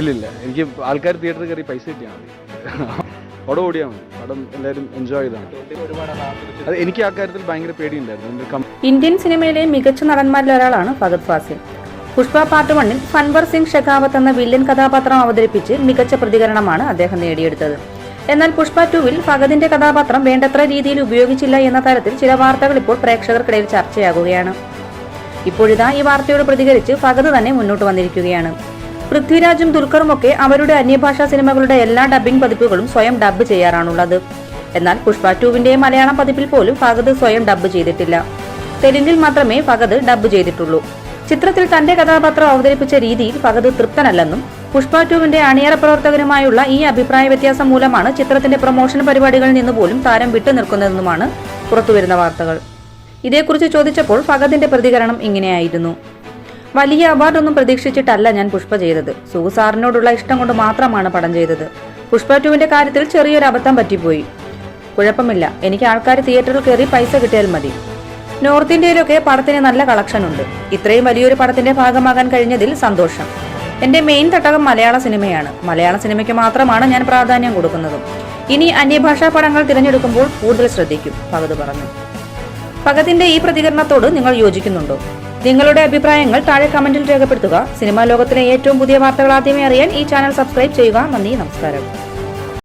ഇല്ലില്ല. എനിക്ക് ആൾക്കാർ തിയേറ്ററിൽ കയറി പൈസ കിട്ടിയാൽ മതി. പടം ഓടിയാൽ മതി. പടം എല്ലാവരും എൻജോയ് ചെയ്താണ് അത് എനിക്ക് ആ കാര്യത്തിൽ ഭയങ്കര പേടിയുണ്ടായിരുന്നു. ഇന്ത്യൻ സിനിമയിലെ മികച്ച നടന്മാരിൽ ഒരാളാണ് ഫഗത് ഫാസിൽ. പുഷ്പ പാർട്ട് വണ്ണിൽ ഫൻവർ സിംഗ് ഷെഖാവത്ത് എന്ന വില്ലൻ കഥാപാത്രം അവതരിപ്പിച്ച് മികച്ച പ്രതികരണമാണ് അദ്ദേഹം നേടിയെടുത്തത്. എന്നാൽ പുഷ്പ ടുവിൽ ഫഗതിന്റെ കഥാപാത്രം വേണ്ടത്ര രീതിയിൽ ഉപയോഗിച്ചില്ല എന്ന തരത്തിൽ ചില വാർത്തകൾ ഇപ്പോൾ പ്രേക്ഷകർക്കിടയിൽ ചർച്ചയാകുകയാണ്. ഇപ്പോഴിതാ ഈ വാർത്തയോട് പ്രതികരിച്ച് ഫഗത് തന്നെ മുന്നോട്ട് വന്നിരിക്കുകയാണ്. പൃഥ്വിരാജും ദുൽഖറുമൊക്കെ അവരുടെ അന്യഭാഷാ സിനിമകളുടെ എല്ലാ ഡബ്ബിംഗ് പതിപ്പുകളും സ്വയം ഡബ്ബ് ചെയ്യാറാണുള്ളത്. എന്നാൽ പുഷ്പ ടുവിന്റെ മലയാളം പതിപ്പിൽ പോലും ഫഗത് സ്വയം ഡബ്ബ് ചെയ്തിട്ടില്ല. തെലുങ്കിൽ മാത്രമേ ഫഗത് ഡബ്ബ് ചെയ്തിട്ടുള്ളൂ. ചിത്രത്തിൽ തന്റെ കഥാപാത്രം അവതരിപ്പിച്ച രീതിയിൽ ഫഗത് തൃപ്തനല്ലെന്നും പുഷ്പ ടുവിന്റെ അണിയറ പ്രവർത്തകരുമായുള്ള ഈ അഭിപ്രായ വ്യത്യാസം മൂലമാണ് ചിത്രത്തിന്റെ പ്രൊമോഷൻ പരിപാടികളിൽ നിന്ന് പോലും താരം വിട്ടുനിൽക്കുന്നതെന്നുമാണ് പുറത്തുവരുന്ന വാർത്തകൾ. ഇതേക്കുറിച്ച് ചോദിച്ചപ്പോൾ ഫഗതിന്റെ പ്രതികരണം ഇങ്ങനെയായിരുന്നു. വലിയ അവാർഡൊന്നും പ്രതീക്ഷിച്ചിട്ടല്ല ഞാൻ പുഷ്പ ചെയ്തത്. സുഹു സാറിനോടുള്ള ഇഷ്ടം കൊണ്ട് മാത്രമാണ് പടം ചെയ്തത്. പുഷ്പ ടുവിന്റെ കാര്യത്തിൽ ചെറിയൊരു അബദ്ധം പറ്റിപ്പോയി. കുഴപ്പമില്ല എനിക്ക് ആൾക്കാർ തിയേറ്ററിൽ കയറി പൈസ കിട്ടിയാൽ മതി. നോർത്ത് ഇന്ത്യയിലൊക്കെ പടത്തിന് നല്ല കളക്ഷൻ ഉണ്ട്. ഇത്രയും വലിയൊരു പടത്തിന്റെ ഭാഗമാകാൻ കഴിഞ്ഞതിൽ സന്തോഷം. എന്റെ മെയിൻ തട്ടകം മലയാള സിനിമയാണ്. മലയാള സിനിമയ്ക്ക് മാത്രമാണ് ഞാൻ പ്രാധാന്യം കൊടുക്കുന്നതും. ഇനി അന്യഭാഷാ പടങ്ങൾ തിരഞ്ഞെടുക്കുമ്പോൾ കൂടുതൽ ശ്രദ്ധിക്കും ഭഗത് പറഞ്ഞു. ഭഗത്തിന്റെ ഈ പ്രതികരണത്തോട് നിങ്ങൾ യോജിക്കുന്നുണ്ടോ? നിങ്ങളുടെ അഭിപ്രായങ്ങൾ താഴെ കമന്റിൽ രേഖപ്പെടുത്തുക. സിനിമാ ലോകത്തിലെ ഏറ്റവും പുതിയ വാർത്തകൾ ആദ്യമേ അറിയാൻ ഈ ചാനൽ സബ്സ്ക്രൈബ് ചെയ്യുക. നന്ദി നമസ്കാരം.